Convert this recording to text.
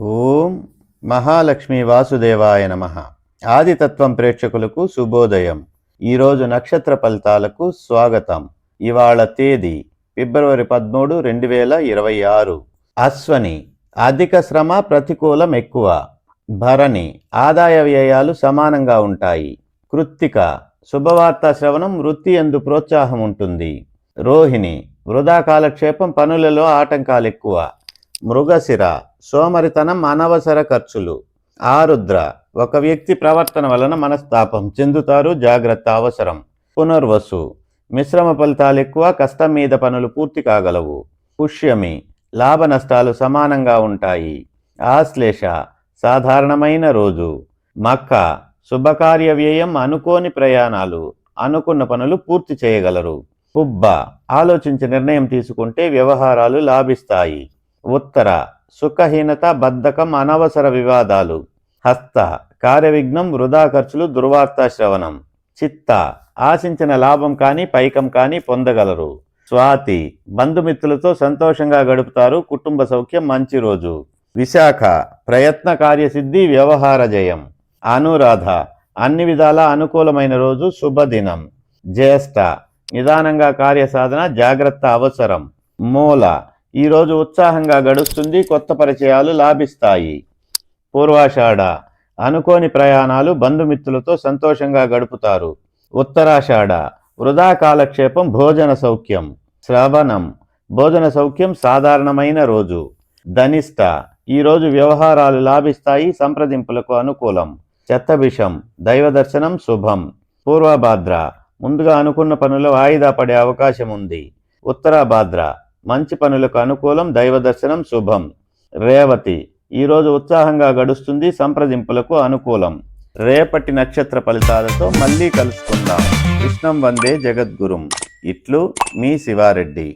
ఓం మహాలక్ష్మి వాసుదేవాయ నమ. ఆదితత్వం ప్రేక్షకులకు శుభోదయం. ఈరోజు నక్షత్ర ఫలితాలకు స్వాగతం. ఇవాళ తేదీ ఫిబ్రవరి పదమూడు రెండు వేల ఇరవై ఆరు. అశ్వని అధిక శ్రమ ప్రతికూలం ఎక్కువ. భరణి ఆదాయ వ్యయాలు సమానంగా ఉంటాయి. కృత్తిక శుభవార్త శ్రవణం వృత్తి ఎందు ప్రోత్సాహం ఉంటుంది. రోహిణి వృధా కాలక్షేపం పనులలో ఆటంకాలు ఎక్కువ మృగశిర సోమరితనం అనవసర ఖర్చులు. ఆరుద్ర ఒక వ్యక్తి ప్రవర్తన వలన మనస్తాపం చెందుతారు జాగ్రత్త అవసరం. పునర్వసు మిశ్రమ ఫలితాలు ఎక్కువ కష్టం మీద పనులు పూర్తి కాగలవు. పుష్యమి లాభ నష్టాలు సమానంగా ఉంటాయి. ఆశ్లేష సాధారణమైన రోజు. మక్క శుభకార్య వ్యయం అనుకోని ప్రయాణాలు అనుకున్న పనులు పూర్తి చేయగలరు. పుబ్బ ఆలోచించి నిర్ణయం తీసుకుంటే వ్యవహారాలు లాభిస్తాయి. ఉత్తర సుఖహీనత బద్ధకం అనవసర వివాదాలు. హస్త కార్యవిఘ్నం వృధా ఖర్చులు దుర్వార్త శ్రవణం. చిత్త ఆశించిన లాభం కానీ పైకం కానీ పొందగలరు. స్వాతి బంధుమిత్రులతో సంతోషంగా గడుపుతారు. కుటుంబ సౌఖ్యం మంచి రోజు. విశాఖ ప్రయత్న కార్యసిద్ధి వ్యవహార జయం. అనురాధ అన్ని విధాల అనుకూలమైన రోజు శుభదినం. జ్యేష్ఠ నిదానంగా కార్యసాధన జాగ్రత్త అవసరం. మూల ఈరోజు ఉత్సాహంగా గడుస్తుంది కొత్త పరిచయాలు లాభిస్తాయి. పూర్వాషాఢ. అనుకోని ప్రయాణాలు బంధుమిత్రులతో సంతోషంగా గడుపుతారు. ఉత్తరాషాఢ. వృధా కాలక్షేపం భోజన సౌఖ్యం. శ్రవణం. భోజన సౌఖ్యం సాధారణమైన రోజు. ధనిష్ట. ఈరోజు వ్యవహారాలు లాభిస్తాయి సంప్రదింపులకు అనుకూలం. చెత్తభిషం. దైవ దర్శనం శుభం. పూర్వభాద్ర. ముందుగా అనుకున్న పనులు వాయిదా పడే అవకాశం ఉంది ఉత్తరాభాద్ర. మంచి పనులకు అనుకూలం దైవ దర్శనం శుభం. రేవతి ఈరోజు ఉత్సాహంగా గడుస్తుంది సంప్రదింపులకు అనుకూలం. రేపటి నక్షత్ర ఫలితాలతో మళ్ళీ కలుసుకుందాం. కృష్ణం వందే జగద్గురుం. ఇట్లు మీ శివారెడ్డి.